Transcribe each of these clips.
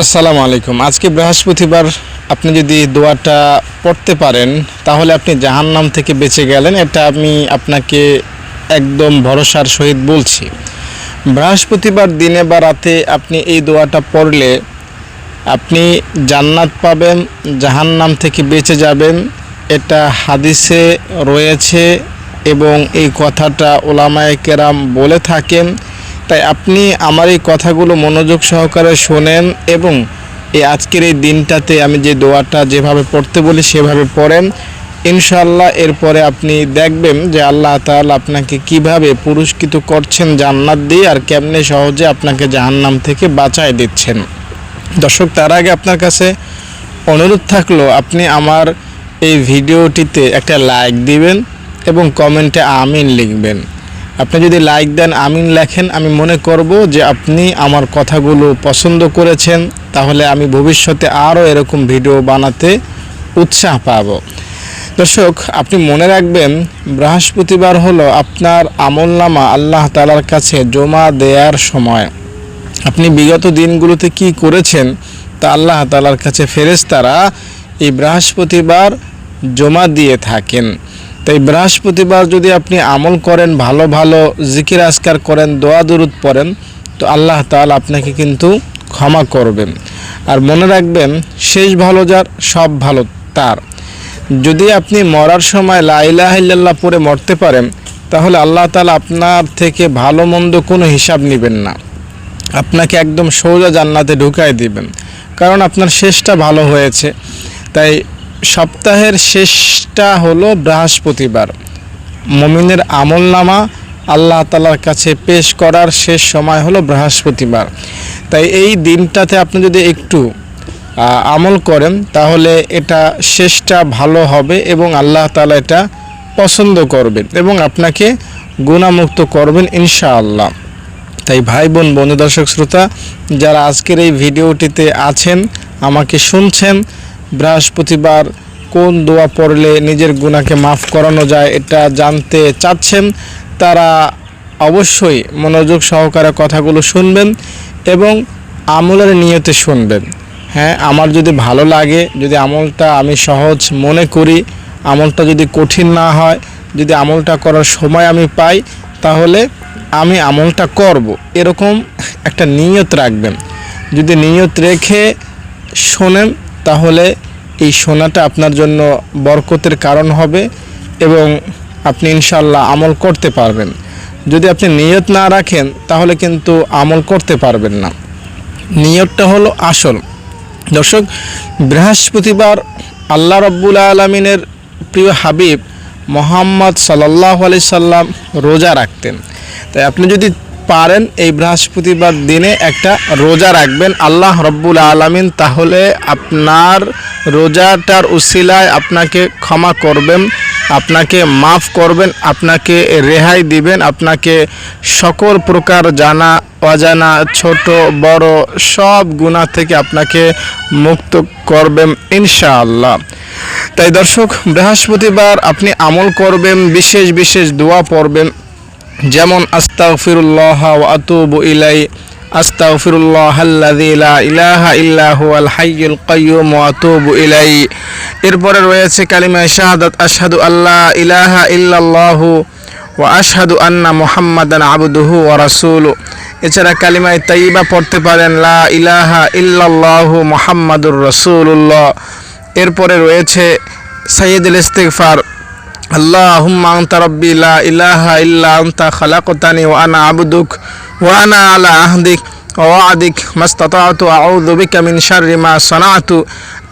আসসালামু আলাইকুম। আজকে বৃহস্পতিবার, আপনি যদি দোয়াটা পড়তে পারেন, তাহলে আপনি জাহান্নাম থেকে বেঁচে গেলেন, এটা আমি আপনাকে একদম ভরসার সহিত বলছি। বৃহস্পতিবার দিনে বা রাতে আপনি এই দোয়াটা পড়লে আপনি জান্নাত পাবেন, জাহান্নাম থেকে বেঁচে যাবেন, এটা হাদিসে রয়েছে এবং এই কথাটা ওলামায়ে কেরাম বলে থাকেন। তাই আপনি আমার এই কথাগুলো মনোযোগ সহকারে শোনেন এবং এই আজকের এই দিনটাতে আমি যে দোয়াটা যেভাবে পড়তে বলি সেভাবে পড়েন। ইনশাল্লাহ এরপরে আপনি দেখবেন যে আল্লাহ তাআলা আপনাকে কীভাবে পুরস্কৃত করছেন জান্নাত দিয়ে আর কেমনে সহজে আপনাকে জাহান্নাম থেকে বাঁচায় দিচ্ছেন। দর্শক, তার আগে আপনার কাছে অনুরোধ থাকল, আপনি আমার এই ভিডিওটিতে একটা লাইক দিবেন এবং কমেন্টে আমিন লিখবেন। আপনি যদি লাইক দেন, আমিন লেখেন, আমি মনে করব যে আপনি আমার কথাগুলো পছন্দ করেছেন, তাহলে আমি ভবিষ্যতে আরও এরকম ভিডিও বানাতে উৎসাহ পাব। দর্শক, আপনি মনে রাখবেন, বৃহস্পতিবার হলো আপনার আমলনামা আল্লাহ তালার কাছে জমা দেওয়ার সময়। আপনি বিগত দিনগুলোতে কি করেছেন, তা আল্লাহ তালার কাছে ফেরেশতারা এই বৃহস্পতিবার জমা দিয়ে থাকেন। তাই বৃহস্পতিবার যদি আপনি আমল করেন, ভালো ভালো জিকির আজকার করেন, দোয়া, দুরুদ পড়েন, তো আল্লাহ তাআলা আপনাকে কিন্তু ক্ষমা করবেন। আর মনে রাখবেন, শেষ ভালো যার, সব ভালো তার। যদি আপনি মরার সময় লাইলাহ ইল্লাল্লাহ পরে মরতে পারেন, তাহলে আল্লাহ তাআলা আপনার থেকে ভালো, মন্দ কোনো হিসাব নেবেন না। আপনাকে একদম সোজা জান্নাতে ঢুকাই দিবেন। কারণ আপনার শেষটা ভালো হয়েছে। তাই সপ্তাহের শেষটা হলো বৃহস্পতিবার। মমিনের আমল নামা আল্লাহ তালার কাছে পেশ করার শেষ সময় হলো বৃহস্পতিবার। তাই এই দিনটাতে আপনি যদি একটু আমল করেন, তাহলে এটা শেষটা ভালো হবে এবং আল্লাহ তালা এটা পছন্দ করবেন এবং আপনাকে গুণামুক্ত করবেন ইনশাআল্লাহ। তাই ভাই, বোন, বন্ধু, দর্শক, শ্রোতা, যারা আজকের এই ভিডিওটিতে আছেন, আমাকে শুনছেন বৃহস্পতিবার কোন দোয়া পড়লে নিজের গুণাকে মাফ করানো যায় এটা জানতে চাচ্ছেন তারা অবশ্যই মনোযোগ সহকারে কথাগুলো শুনবেন এবং আমলের নিয়তে শুনবেন। হ্যাঁ আমার যদি ভালো লাগে, যদি আমলটা আমি সহজ মনে করি, আমলটা যদি কঠিন না হয়, যদি আমলটা করার সময় আমি পাই, তাহলে আমি আমলটা করব। এরকম একটা নিয়ত রাখবেন। যদি নিয়ত রেখে শোনেন তাহলে এই সোনাটা আপনার জন্য বরকতের কারণ হবে এবং আপনি ইনশাল্লাহ আমল করতে পারবেন। যদি আপনি নিয়ত না রাখেন, তাহলে কিন্তু আমল করতে পারবেন না। নিয়তটা হলো আসল। দর্শক, বৃহস্পতিবার আল্লাহ রব্বুল আলমিনের প্রিয় হাবিব মোহাম্মদ সাল্লাহ আলি সাল্লাম রোজা রাখতেন। তাই আপনি যদি পারেন এই বৃহস্পতিবার দিনে একটা রোজা রাখবেন। আল্লাহ রব্বুল আলমিন তাহলে আপনার রোজাটার উসিলায় আপনাকে ক্ষমা করবেন, আপনাকে মাফ করবেন, আপনাকে রেহাই দিবেন, আপনাকে সকল প্রকার জানা, অজানা, ছোট, বড় সব গুণা থেকে আপনাকে মুক্ত করবেন ইনশাআল্লাহ। তাই দর্শক, বৃহস্পতিবার আপনি আমল করবেন, বিশেষ বিশেষ দোয়া পড়বেন। যেমন, আস্তাগফিরুল্লাহ ওয়া আতুবু ইলাই আস্তাগফিরুল্লাহ আল্লাযী লা ইলাহা ইল্লা হুয়াল হাইয়ুল কাইয়্যুম ওয়া ইলাই। এরপরে রয়েছে কালিমা শাহাদাত, আশহাদু আল্লা ইলাহা ইল্লাল্লাহু ওয়া আশহাদু আন্না মুহাম্মাদান আবদুহু ওয়া রাসূলুহু এছাড়া কালিমায় তাইয়্যিবা পড়তে পারেন, লা ইলাহা ইল্লাল্লাহু মুহাম্মাদুর রাসূলুল্লাহ। এরপরে রয়েছে সাইয়্যিদুল ইস্তিগফার اللهم أنت ربي لا إله إلا أنت خلقتني وأنا عبدك وأنا على عهدك ووعدك ما استطعت أعوذ بك من شر ما صنعت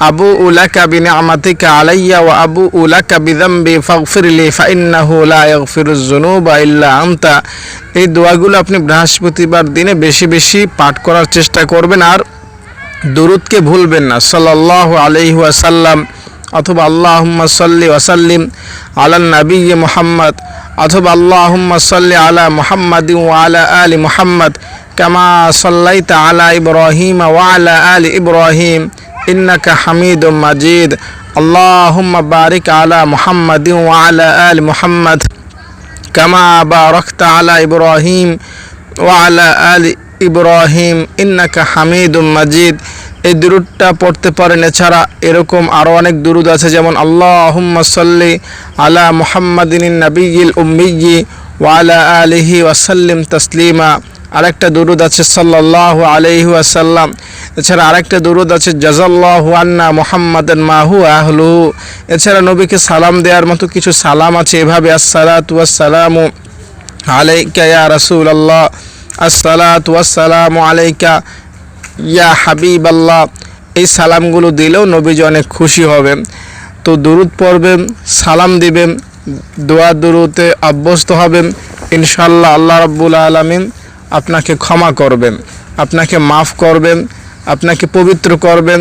أبوء لك بنعمتك علي وأبوء لك بذنبي فاغفر لي فإنه لا يغفر الذنوب إلا أنت এই দোয়াগুলো আপনি বৃহস্পতিবার দিনে বেশি বেশি পাঠ করার চেষ্টা করবেন আর দুরুদকে ভুলবেন না সাল্লাল্লাহু আলাইহি ওয়াসাল্লাম অথবা আল্লাহুম্মা সাল্লি ওয়াসাল্লিম আলা নবী মুহাম্মদ অথবা আল্লাহুম্মা সাল্লি আলা মুহাম্মাদ ওয়া আলা আলি মুহাম্মদ কামা সাল্লাইতা আলা ইব্রাহিম ওয়া আলা আলি ইব্রাহিম ইন্নাকা হামিদুম মাজিদ আল্লাহুম্মা বারিক আলা মুহাম্মাদ ওয়া আলা আলি মুহাম্মদ কামা বারাকতা আলা ইব্রাহিম ওয়া আলা আলি ইব্রাহিম ইন্নাকা হামিদুম মাজিদ এই দুরুদটা পড়তে পারেন। এছাড়া এরকম আরও অনেক দুরুদ আছে, যেমন আল্লাহ সাল্লি আলা মুহাম্মাদিন নবীল উম্মিয়ি ওয়ালা আলিহি ওয়াসাল্লিম তসলিমা। আরেকটা দুরুদ আছে সাল্লাহ আলহি আসাল্লাম এছাড়া আরেকটা দুরুদ আছে জাজাল্লাহ আন্না মোহাম্মদন মাহু আহলু এছাড়া নবীকে সালাম দেওয়ার মতো কিছু সালাম আছে, এভাবে আসসালাতু ওয়াসসালামু আলাইকা ইয়া রাসূল আল্লাহ আসসালাতু ওয়াসসালামু আলাইকা ইয়া হাবিব আল্লাহ এই সালামগুলো দিলেও নবীজি অনেক খুশি হবেন তো দুরুদ পড়বেন, সালাম দিবেন, দোয়া দুরুতে অভ্যস্ত হবেন ইনশাল্লাহ আল্লাহ রাব্বুল আলামিন আপনাকে ক্ষমা করবেন, আপনাকে মাফ করবেন, আপনাকে পবিত্র করবেন,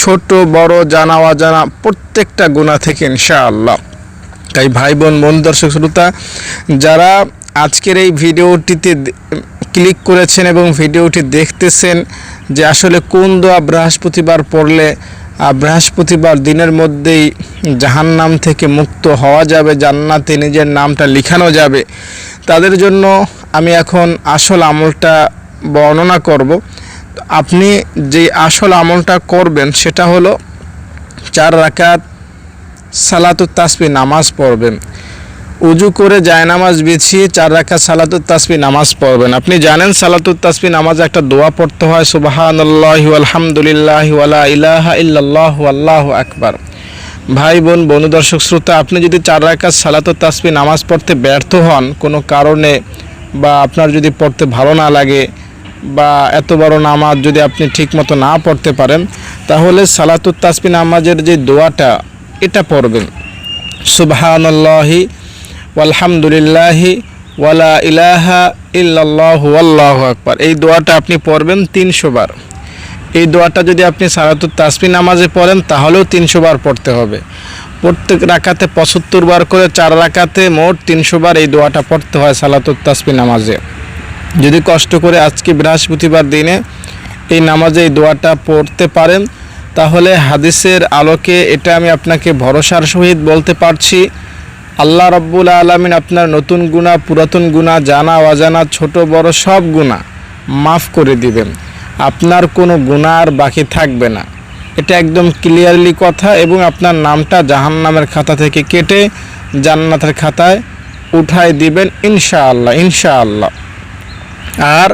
ছোট, বড়, জানা, অজানা, প্রত্যেকটা গুণা থেকে ইনশাআল্লাহ। তাই ভাই, বোন বন্ধু দর্শক, শ্রোতা, যারা আজকের এই ভিডিওটিতে ক্লিক করেছেন এবং ভিডিওটি দেখতেছেন যে আসলে কোন দোয়া বৃহস্পতিবার পড়লে বৃহস্পতিবার দিনের মধ্যেই জাহান্নাম থেকে মুক্ত হওয়া যাবে, জান্নাতে নিজের নামটা লিখানো যাবে। তাদের জন্য আমি এখন আসল আমলটা বর্ণনা করব। আপনি যে আসল আমলটা করবেন, সেটা হলো চার রাকাত সালাতুত তাসবি নামাজ পড়বেন। উজু করে জায়নামাজ বিছিয়ে চার রাখা সালাতুত তাসবি নামাজ পড়বেন। আপনি জানেন সালাতুত তাসবি নামাজ একটা দোয়া পড়তে হয়, সুবাহানাল্লাহ আলহামদুলিল্লাহ ওয়ালা ইলাহা ইল্লাল্লাহ আল্লাহু আকবার। ভাই, বোন, বন্ধু, দর্শক, শ্রোতা, আপনি যদি চার রাকাত সালাতুত তাসবি নামাজ পড়তে ব্যর্থ হন, কোনো কারণে বা আপনার যদি পড়তে ভালো না লাগে বা এত বড় নামাজ যদি আপনি ঠিকমতো না পড়তে পারেন, তাহলে সালাতুত তাসবি নামাজের যে দোয়াটা, এটা পড়বেন। সুবহানাল্লাহি ওয়ালহামদুলিল্লাহি ওয়ালা ইলাহা ইল্লাল্লাহ আল্লাহু আকবার। এই দোয়াটা আপনি পড়বেন তিনশো বার। এই দোয়াটা যদি আপনি সালাতুত তাসবি নামাজে পড়েন, তাহলেও তিনশো বার পড়তে হবে। প্রত্যেক রাকাতে পঁচাত্তর বার করে চার রাকাতে মোট তিনশো বার এই দোয়াটা পড়তে হয় সালাতুত তাসবি নামাজে। যদি কষ্ট করে আজকে বৃহস্পতিবার দিনে এই নামাজে এই দোয়াটা পড়তে পারেন, তাহলে হাদিসের আলোকে এটা আমি আপনাকে ভরসার সহিত বলতে পারছি। আল্লাহ রব্বুল আলমিন আপনার নতুন গুণা পুরাতন গুণা জানা, অজানা, ছোট, বড় সব গুণা মাফ করে দিবেন। আপনার কোনো গুণা আর বাকি থাকবে না। এটা একদম ক্লিয়ারলি কথা এবং আপনার নামটা জাহান্নামের খাতা থেকে কেটে জান্নাতের খাতায় উঠায় দিবেন ইনশাআল্লাহ ইনশাআল্লাহ। আর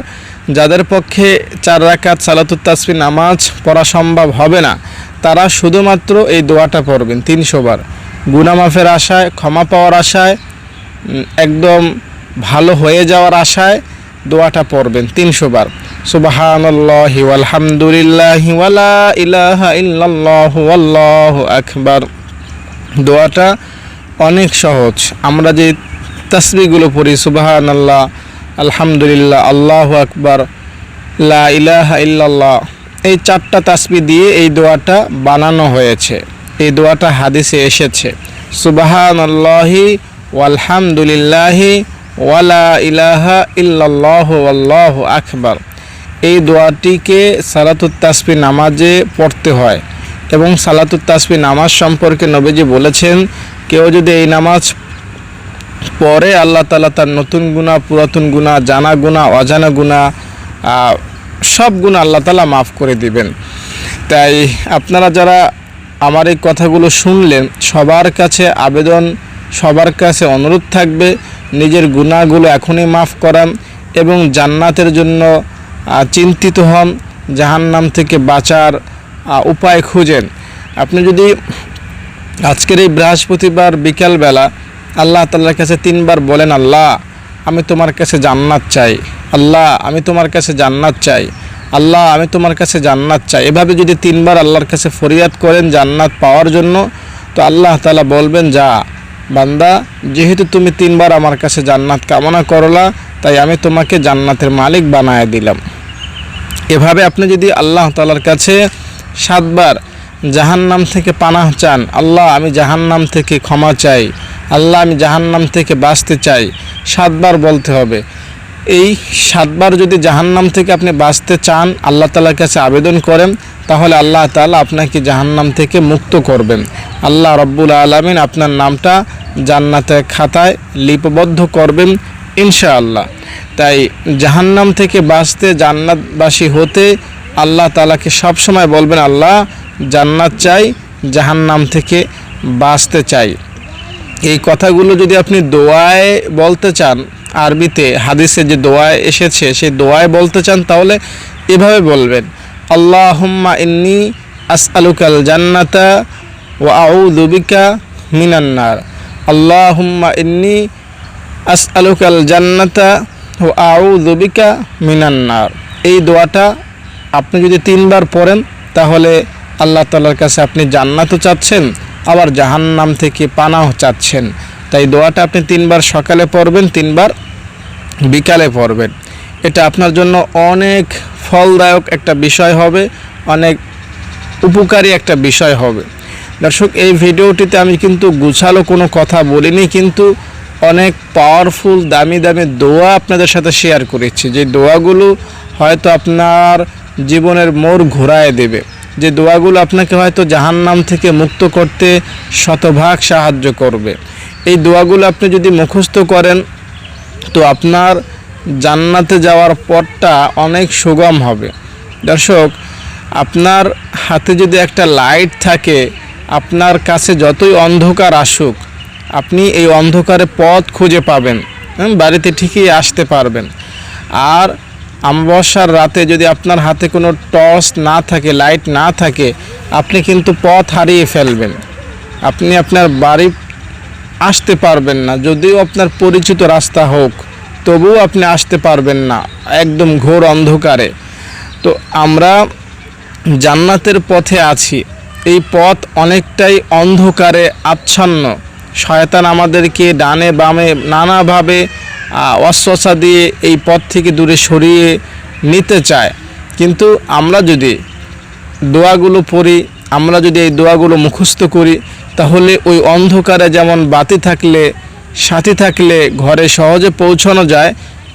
যাদের পক্ষে চার রাকাত সালাতুত তাসবি নামাজ পড়া সম্ভব হবে না, তারা শুধুমাত্র এই দোয়াটা পড়বেন তিনশোবার বার। গুনামাফের আশায়, ক্ষমা পাওয়ার আশায় একদম ভালো হয়ে যাওয়ার আশায় দোয়াটা পড়বেন তিনশো বার। সুবাহানাল্লাহি আকবার। দোয়াটা অনেক সহজ। আমরা যে তসবিগুলো পড়ি সুবাহান আল্লাহ আলহামদুলিল্লাহ, আল্লাহ আকবার, লা ইলাহা ইল্লাল্লাহ, এই চারটা তাসবি দিয়ে এই দোয়াটা বানানো হয়েছে। এই দোয়াটা হাদিসে এসেছে। সুবাহান আল্লাহি ওয়ালহামদুলিল্লাহি ওয়ালা ইলাহা ইল্লাল্লাহ আল্লাহ আকবার। এই দোয়াটিকে সালাতুত তাসবি নামাজে পড়তে হয় এবং সালাতুত তাসবি নামাজ সম্পর্কে নবীজি বলেছেন, কেউ যদি এই নামাজ পরে আল্লাহ তালা তার নতুন গুণা পুরাতন গুণা জানা গুণা অজানা গুণা সব গুণা আল্লাহ তালা মাফ করে দিবেন। তাই আপনারা যারা আমার এই কথাগুলো শুনলেন সবার কাছে আবেদন, সবার কাছে অনুরোধ থাকবে, নিজের গুণাগুলো এখনই মাফ করান এবং জান্নাতের জন্য চিন্তিত হন জাহান্নাম থেকে বাঁচার উপায় খুঁজেন। আপনি যদি আজকের এই বৃহস্পতিবার বিকালবেলা আল্লাহ তাল্লার কাছে তিনবার বলেন, আল্লাহ, আমি তোমার কাছে জান্নাত চাই। আল্লাহ, আমি তোমার কাছে জান্নাত চাই। আল্লাহ, আমি তোমার কাছে জান্নাত চাই। এভাবে যদি তিনবার আল্লাহর কাছে ফরিয়াদ করেন জান্নাত পাওয়ার জন্য, তো আল্লাহ তালা বলবেন, যা, বান্দা, যেহেতু তুমি তিনবার আমার কাছে জান্নাত কামনা করলা, তাই আমি তোমাকে জান্নাতের মালিক বানায় দিলাম। এভাবে আপনি যদি আল্লাহ তালার কাছে সাতবার জাহান্নাম থেকে পানাহ চান, আল্লাহ, আমি জাহান্নাম থেকে ক্ষমা চাই। আল্লাহ, আমি জাহান্নাম থেকে বাঁচতে চাই। সাতবার বলতে হবে। এই সাতবার যদি জাহান্নাম থেকে আপনি বাঁচতে চান, আল্লাহ তালার কাছে আবেদন করেন, তাহলে আল্লাহ তালা আপনাকে জাহান্নাম থেকে মুক্ত করবেন। আল্লাহ রব্বুল আলমিন আপনার নামটা জান্নাতের খাতায় লিপিবদ্ধ করবেন, ইনশাআল্লাহ। তাই জাহান্নাম থেকে বাঁচতে জান্নাতবাসী হতে আল্লাহ তালাকে সবসময় বলবেন, আল্লাহ, জান্নাত চাই, জাহান্নাম থেকে বাঁচতে চাই। এই কথাগুলো যদি আপনি দোয়ায় বলতে চান, আরবিতে হাদিসে যে দোয়ায় এসেছে, সেই দোয়ায় বলতে চান, তাহলে এভাবে বলবেন, আল্লাহুম্মা ইন্নি আস আসআলুকাল জান্নাতা ও আউযু বিকা মিনান্নার আল্লাহুম্মা ইন্নি আসআলুকাল জান্নাতা ও আউযু বিকা মিনান্নার এই দোয়াটা আপনি যদি তিনবার পড়েন, তাহলে আল্লাহ তালার কাছে আপনি জান্নাতও চাচ্ছেন আবার জাহান্নাম থেকে পানাও চাচ্ছেন। তাই দোয়াটা আপনি তিনবার সকালে পড়বেন, তিনবার বিকালে পড়বেন। এটা আপনার জন্য অনেক ফলদায়ক একটা বিষয় হবে, অনেক উপকারী একটা বিষয় হবে। দর্শক, এই ভিডিওটিতে আমি কিন্তু গুছালো কোনো কথা বলিনি, কিন্তু অনেক পাওয়ারফুল দামি দামি দোয়া আপনাদের সাথে শেয়ার করেছি। যে দোয়াগুলো হয়তো আপনার জীবনের মোড় ঘোরায় দেবে। যে দোয়াগুলো আপনাকে হয়তো জাহান্নাম থেকে মুক্ত করতে শতভাগ সাহায্য করবে। এই দোয়াগুলো আপনি যদি মুখস্থ করেন, তো আপনার জান্নাতে যাওয়ার পথটা অনেক সুগম হবে। দর্শক, আপনার হাতে যদি একটা লাইট থাকে, আপনার কাছে যতই অন্ধকার আসুক, আপনি এই অন্ধকারে পথ খুঁজে পাবেন। বাড়িতে ঠিকই আসতে পারবেন। আর অমাবস্যার রাতে যদি আপনার হাতে কোনো টর্চ না থাকে, লাইট না থাকে, আপনি কিন্তু পথ হারিয়ে ফেলবেন। আপনি আপনার বাড়ি আসতে পারবেন না, যদিও আপনার পরিচিত রাস্তা হোক, তবুও আপনি আসতে পারবেন না, একদম ঘোর অন্ধকারে। তো আমরা জান্নাতের পথে আছি। এই পথ অনেকটাই অন্ধকারে, আচ্ছন্ন। শয়তান আমাদেরকে ডানে বামে নানাভাবে অস্বসা দিয়ে এই পথ থেকে দূরে সরিয়ে নিতে চায়। কিন্তু আমরা যদি দোয়াগুলো পড়ি, আমরা যদি এই দোয়াগুলো মুখস্থ করি, তাহলে ওই অন্ধকারে যেমন বাতি থাকলে, সাথী থাকলে, ঘরে সহজে পৌঁছানো যায়,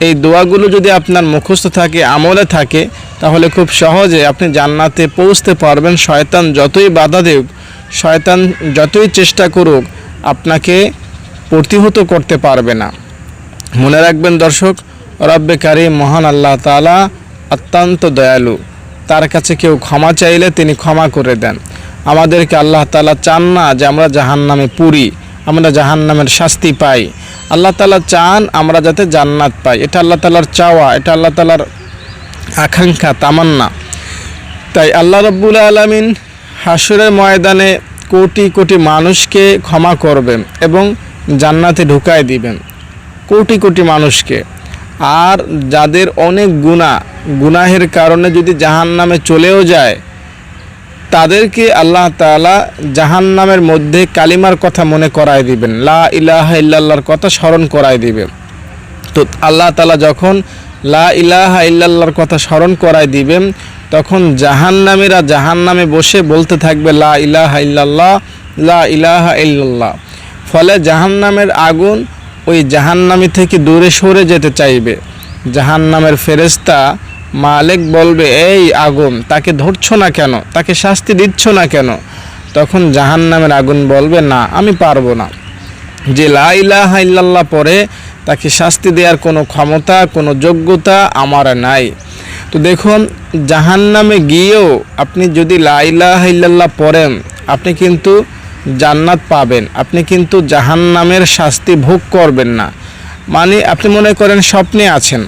এই দোয়াগুলো যদি আপনার মুখস্থ থাকে, আমলে থাকে, তাহলে খুব সহজে আপনি জান্নাতে পৌঁছতে পারবেন। শয়তান যতই বাধা দেক শয়তান যতই চেষ্টা করুক আপনাকে প্রতিহত করতে পারবে না। মনে রাখবেন দর্শক, রব্বে কারিম মহান আল্লাহ তাআলা অত্যন্ত দয়ালু। তার কাছে কেউ ক্ষমা চাইলে তিনি ক্ষমা করে দেন। আমাদেরকে আল্লাহ তালা চান না যে আমরা জাহান নামে পুরি, আমরা জাহান নামের শাস্তি পাই। আল্লাহ তাআলা চান আমরা যাতে জান্নাত পাই। এটা আল্লাহ তালার চাওয়া, এটা আল্লাহ তালার আকাঙ্ক্ষা, তামান্না। তাই আল্লাহ রব্বুল আলমিন হাসুরের ময়দানে কোটি কোটি মানুষকে ক্ষমা করবেন এবং জান্নাতে ঢুকায় দিবেন কোটি কোটি মানুষকে। আর যাদের অনেক গুণা গুনাহের কারণে যদি জাহান নামে চলেও যায়, তাদেরকে আল্লাহ তাআলা জাহান নামের মধ্যে কালিমার কথা মনে করায় দিবেন। লা ইলাহা ইল্লাল্লাহর কথা স্মরণ করায় দিবেন। তো আল্লাহ তালা যখন লা ইলাহা ইল্লাল্লাহর কথা স্মরণ করায় দিবেন, তখন জাহান্নামীরা জাহান্নামে বসে বলতে থাকবে, লা ইলাহা ইল্লাল্লাহ, লা ইলাহা ইল্লাল্লাহ। ফলে জাহান্নামের আগুন ওই জাহান্নামী থেকে দূরে সরে যেতে চাইবে। জাহান্নামের ফেরেস্তা মালিক বলবে, এই আগুন, তাকে ধরছ না কেন? তাকে শাস্তি দিচ্ছ না কেন? তখন জাহান্নামের আগুন বলবে, না, আমি পারব না। যে লা ইলাহা ইল্লাল্লাহ পরে তাকে শাস্তি দেওয়ার কোনো ক্ষমতা, কোনো যোগ্যতা আমার নাই। তো দেখুন, জাহান্নামে গিয়েও আপনি যদি লা ইলাহা ইল্লাল্লাহ পড়েন, আপনি কিন্তু জান্নাত পাবেন। আপনি কিন্তু জাহান্নামের শাস্তি ভোগ করবেন না। মানে আপনি মনে করেন স্বপ্নে আছেন।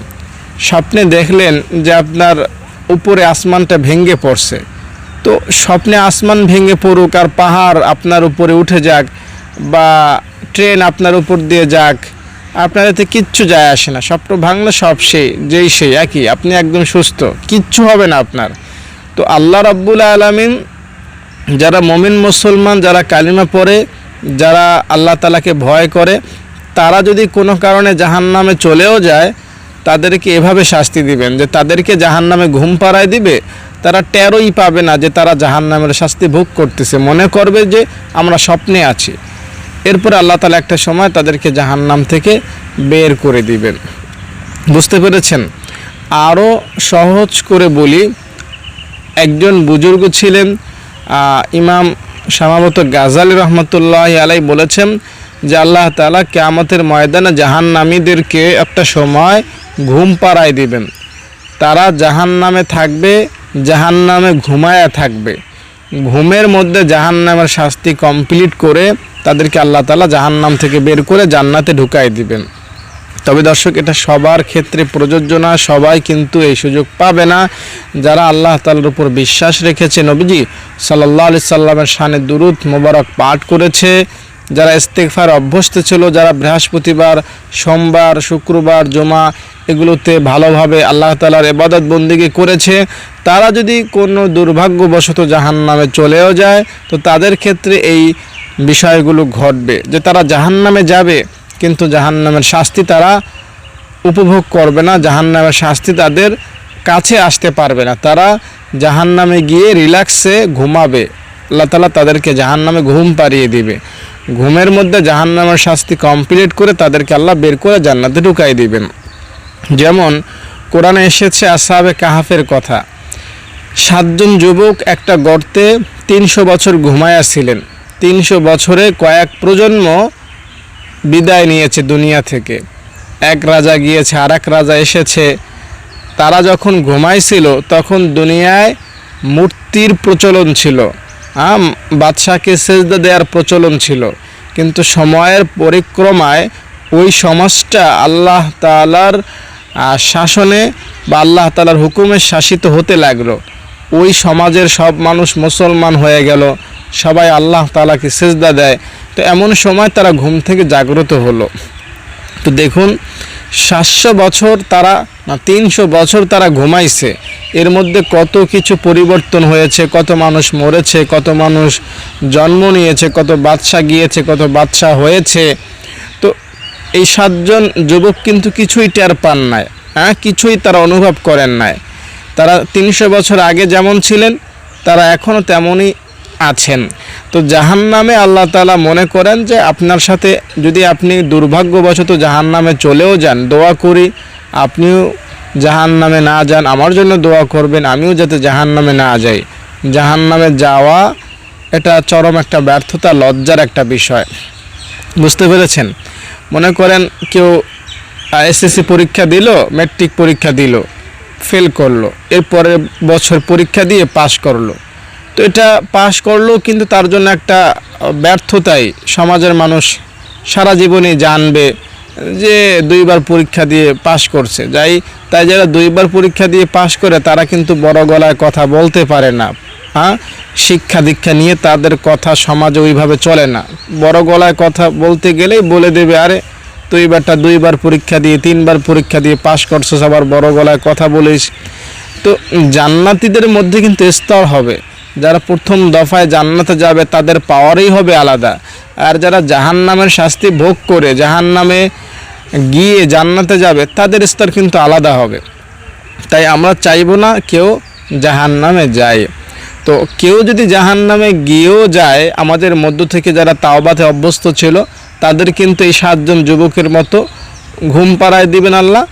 স্বপ্নে দেখলেন যে আপনার উপরে আসমানটা ভেঙে পড়ছে। তো স্বপ্নে আসমান ভেঙে পড়ুক আর পাহাড় আপনার উপরে উঠে যাক বা ট্রেন আপনার উপর দিয়ে যাক আপনার এতে কিচ্ছু যায় আসে না। স্বপ্ন ভাঙলে সব সেই, যেই সেই, একই। আপনি একদম সুস্থ। কিচ্ছু হবে না আপনার। তো আল্লাহ রাব্বুল আলামিন যারা মমিন মুসলমান, যারা কালিমা পড়ে, যারা আল্লাহ তালাকে ভয় করে, তারা যদি কোনো কারণে জাহান্নামে চলেও যায়, তাদেরকে এভাবে শাস্তি দিবেন যে তাদেরকে জাহান্নামে ঘুম পাড়ায় দিবে, তারা টেরোই পাবে না যে তারা জাহান্নামের শাস্তি ভোগ করতেছে। মনে করবে যে আমরা স্বপ্নে আছি। এরপরে আল্লাহ তালা একটা সময় তাদেরকে জাহান্নাম থেকে বের করে দিবেন। বুঝতে পেরেছেন? আরও সহজ করে বলি, একজন বুজুর্গ ছিলেন ইমাম সম্ভবত গাজালি রহমতুল্লাহ আলাই বলেছেন যে আল্লাহ তালা কেয়ামতের ময়দানে জাহান্নামীদেরকে একটা সময় ঘুম পাড়ায় দিবেন। তারা জাহান নামে থাকবে, জাহান্নামে ঘুমায়া থাকবে। ঘুমের মধ্যে জাহান্নামের শাস্তি কমপ্লিট করে তাদেরকে আল্লাহ তালা জাহান্নাম থেকে বের করে জান্নাতে ঢুকাই দিবেন। তবে দর্শক, এটা সবার ক্ষেত্রে প্রযোজ্য না, সবাই কিন্তু এই সুযোগ পাবে না। যারা আল্লাহ তালার উপর বিশ্বাস রেখেছে, নবীজি সাল্লাহ আলি সাল্লামের শানে দুরুদ মোবারক পাঠ করেছে। যারা ইস্তেকফার অভ্যস্ত ছিল, যারা বৃহস্পতিবার, সোমবার, শুক্রবার, জমা, এগুলোতে ভালোভাবে আল্লাহ তালার এবাদত বন্দিগি করেছে, তারা যদি কোনো দুর্ভাগ্যবশত জাহান নামে চলেও যায়, তো তাদের ক্ষেত্রে এই বিষয়গুলো ঘটবে যে তারা জাহান নামে যাবে, কিন্তু জাহান্নামের শাস্তি তারা উপভোগ করবে না, জাহান্নামের শাস্তি তাদের কাছে আসতে পারবে না। তারা জাহান্নামে গিয়ে রিল্যাক্সে ঘুমাবে। আল্লাহ তালা তাদেরকে জাহান্নামে ঘুম পাড়িয়ে দিবে। ঘুমের মধ্যে জাহান্নামের শাস্তি কমপ্লিট করে তাদেরকে আল্লাহ বের করে জান্নাতে ঢুকাই দিবেন। যেমন কোরআনে এসেছে আসাবে কাহাফের কথা, সাতজন যুবক একটা গর্তে তিনশো বছর ঘুমায়াছিলেন তিনশো বছরে কয়েক প্রজন্ম বিদায় নিয়েছে দুনিয়া থেকে। এক রাজা গিয়েছে আর এক রাজা এসেছে। তারা যখন ঘুমাইছিল, তখন দুনিয়ায় মূর্তির প্রচলন ছিল। আম, বাদশাকে সেজদা দেওয়ার প্রচলন ছিল। কিন্তু সময়ের পরিক্রমায় ওই সমাজটা আল্লাহ তালার শাসনে বা আল্লাহ তালার হুকুমে শাসিত হতে লাগল। ওই সমাজের সব মানুষ মুসলমান হয়ে গেল, সবাই আল্লাহ তালাকে সেজদা দেয়। তো এমন সময় তারা ঘুম থেকে জাগ্রত হলো। তো দেখুন, সাতশো বছর তারা না, তিনশো বছর তারা ঘুমাইছে। এর মধ্যে কত কিছু পরিবর্তন হয়েছে, কত মানুষ মরেছে, কত মানুষ জন্ম নিয়েছে, কত বাচ্চা গিয়েছে, কত বাচ্চা হয়েছে। তো এই সাতজন যুবক কিন্তু কিছুই টের পান নাই হ্যাঁ? কিছুই তারা অনুভব করেন নাই। তারা তিনশো বছর আগে যেমন ছিলেন, তারা এখনও তেমনই আছেন। তো জাহান নামে আল্লাহ তালা মনে করেন যে আপনার সাথে যদি আপনি দুর্ভাগ্যবশত জাহান নামে চলেও যান, দোয়া করি, আপনিও জাহান নামে না যান, আমার জন্য দোয়া করবেন, আমিও যাতে জাহান নামে না যাই। জাহান নামে যাওয়া এটা চরম একটা ব্যর্থতা, লজ্জার একটা বিষয়। বুঝতে পেরেছেন? মনে করেন কেউ এসএসসি পরীক্ষা দিল ম্যাট্রিক পরীক্ষা দিল ফেল করল। এরপরে বছর পরীক্ষা দিয়ে পাশ করল। তো এটা পাশ করল কিন্তু তার জন্য একটা ব্যর্থতাই সমাজের মানুষ সারা জীবনে জানবে যে দুইবার পরীক্ষা দিয়ে পাশ করছে। যাই, তাই যারা দুইবার পরীক্ষা দিয়ে পাশ করে তারা কিন্তু বড় গলায় কথা বলতে পারে না। হ্যাঁ? শিক্ষা দীক্ষা নিয়ে তাদের কথা সমাজে ওইভাবে চলে না। বড় গলায় কথা বলতে গেলেই বলে দেবে, আরে তুই এবারটা দুইবার পরীক্ষা দিয়ে, তিনবার পরীক্ষা দিয়ে পাশ করছিস, আবার বড় গলায় কথা বলিস। তো জান্নাতীদের মধ্যে কিন্তু স্তর হবে। যারা প্রথম দফায় জান্নাতে যাবে, তাদের পাওয়ারই হবে আলাদা। আর যারা জাহান্নামের শাস্তি ভোগ করে, জাহান্নামে গিয়ে জান্নাতে যাবে, তাদের স্তর কিন্তু আলাদা হবে। তাই আমরা চাইব না কেউ জাহান্নামে যায়। তো কেউ যদি জাহান্নামে গিয়েও যায়, আমাদের মধ্য থেকে যারা তাওবাতে অভ্যস্ত ছিল, তাদের কিন্তু এই সাতজন যুবকের মতো ঘুম পাড়ায় দিবেন আল্লাহ।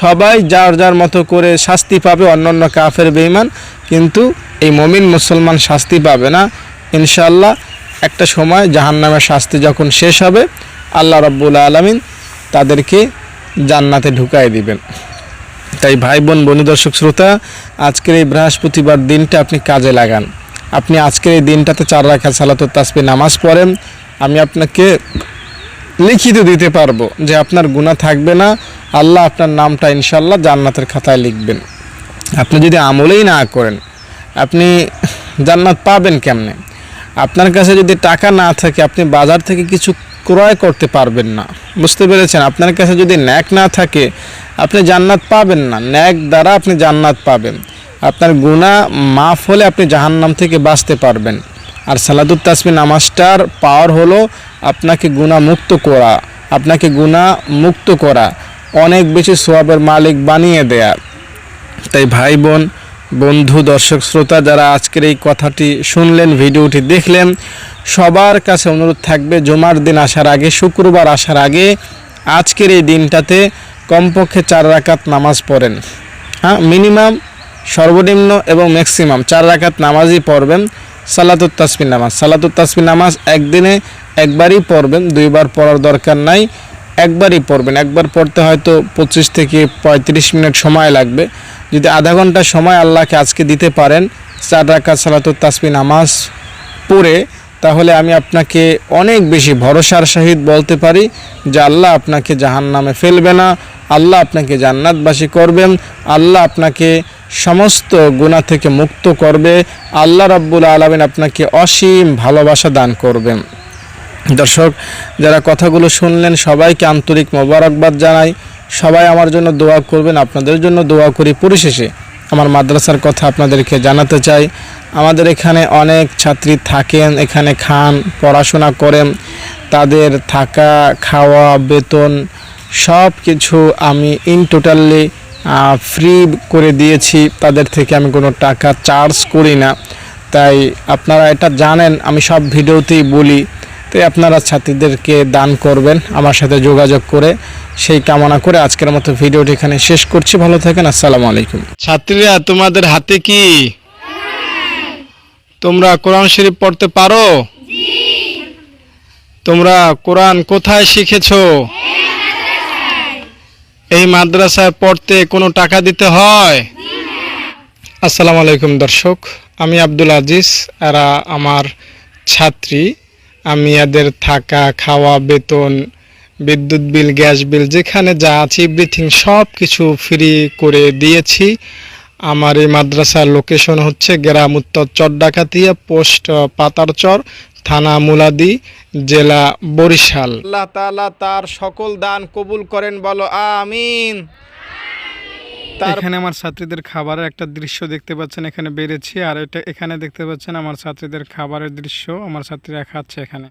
সবাই যার যার মতো করে শাস্তি পাবে, অন্যান্য কাফের বেঈমান, কিন্তু এই মমিন মুসলমান শাস্তি পাবে না। ইনশাআল্লাহ, একটা সময় জাহান্নামের শাস্তি যখন শেষ হবে, আল্লাহ রব্বুল আলমিন তাদেরকে জান্নাতে ঢুকাই দিবেন। তাই ভাই বোন, বন্ধু দর্শক, শ্রোতা, আজকের এই বৃহস্পতিবার দিনটা আপনি কাজে লাগান। আপনি আজকের এই দিনটাতে চার রাখা সালাতুর তাসবি নামাজ পড়েন। আমি আপনাকে লিখিত দিতে পারব যে আপনার গুণা থাকবে না। আল্লাহ আপনার নামটা ইনশাল্লাহ জান্নাতের খাতায় লিখবেন। আপনি যদি আমলেই না করেন, আপনি জান্নাত পাবেন কেমনে? আপনার কাছে যদি টাকা না থাকে, আপনি বাজার থেকে কিছু ক্রয় করতে পারবেন না। বুঝতে পেরেছেন? আপনার কাছে যদি ন্যাক না থাকে, আপনি জান্নাত পাবেন না। ন্যাক দ্বারা আপনি জান্নাত পাবেন। আপনার গুণা মাফ হলে আপনি জাহান্নাম থেকে বাঁচতে পারবেন। আর সালাদুত তাসমি নামাজটার পাওয়ার হলো আপনাকে গুণা মুক্ত করা। আপনাকে গুণা মুক্ত করা। অনেক বেশি সোয়াবের মালিক বানিয়ে দেয়া। তাই ভাই বোন বন্ধু, দর্শক, শ্রোতা, যারা আজকের এই কথাটি শুনলেন, ভিডিওটি দেখলেন, সবার কাছে অনুরোধ থাকবে, জমার দিন আসার আগে, শুক্রবার আসার আগে আজকের এই দিনটাতে কমপক্ষে চার রাকাত নামাজ পড়েন। হ্যাঁ মিনিমাম, সর্বনিম্ন এবং ম্যাক্সিমাম চার রাকাত নামাজই পড়বেন, সালাতুত তাসমিন নামাজ। সালাতুত তাসমিন নামাজ একদিনে একবারই পড়বেন, দুইবার পড়ার দরকার নাই। একবারই পড়বেন। একবার পড়তে হয়তো পঁচিশ থেকে পঁয়ত্রিশ মিনিট সময় লাগবে। যদি আধা ঘণ্টা সময় আল্লাহকে আজকে দিতে পারেন, চার রাকাত সালাতুত তাসবি নামাজ পড়ে, তাহলে আমি আপনাকে অনেক বেশি ভরসার সহিত বলতে পারি যে আল্লাহ আপনাকে জাহান নামে ফেলবে না, আল্লাহ আপনাকে জান্নাতবাসী করবেন, আল্লাহ আপনাকে সমস্ত গুণা থেকে মুক্ত করবে, আল্লাহ রাব্বুল আলমিন আপনাকে অসীম ভালোবাসা দান করবেন। দর্শক, যারা কথাগুলো শুনলেন, সবাইকে আন্তরিক মোবারকবাদ জানাই। সবাই আমার জন্য দোয়া করবেন, আপনাদের জন্য দোয়া করি। পরিশেষে আমার মাদ্রাসার কথা আপনাদেরকে জানাতে চাই। আমাদের এখানে অনেক ছাত্রী থাকেন, এখানে খান, পড়াশোনা করেন। তাদের থাকা, খাওয়া, বেতন সব কিছু আমি ইন টোটালি ফ্রি করে দিয়েছি। তাদের থেকে আমি কোনো টাকা চার্জ করি না। তাই আপনারা এটা জানেন, আমি সব ভিডিওতেই বলি। তাই আপনারা ছাত্রীদেরকে দান করবেন, আমার সাথে যোগাযোগ করে সেই কামনা করে আজকের মতো ভিডিওটি এখানে শেষ করছি। ভালো থাকেন, আসসালামু আলাইকুম। ছাত্রীরা, তোমাদের হাতে কি? তোমরা কোরআন শরীফ পড়তে পারো? তোমরা কোরআন কোথায় শিখেছো? এই মাদ্রাসায় পড়তে কোনো টাকা দিতে হয়? আসসালামু আলাইকুম দর্শক, আমি আব্দুল আজিজ, এরা আমার ছাত্রী। আমি এদের থাকা, খাওয়া, বেতন, বিদ্যুৎ বিল, গ্যাস বিল, যেখানে যা আছে এভরিথিং সব কিছু ফ্রি করে দিয়েছি। আমার এই মাদ্রাসার লোকেশন হচ্ছে গ্রাম উত্তর চর ডাকাতিয়া পোস্ট পাতারচর থানা মুলাদি, জেলা বরিশাল। আল্লাহ তাআলা তার সকল দান কবুল করেন, বলো আমিন। এখানে আমার ছাত্রীদের খাবারের একটা দৃশ্য দেখতে পাচ্ছেন, এখানে বেড়েছি। আর এটা এখানে দেখতে পাচ্ছেন আমার ছাত্রীদের খাবারের দৃশ্য। আমার ছাত্রীরা খাচ্ছে এখানে।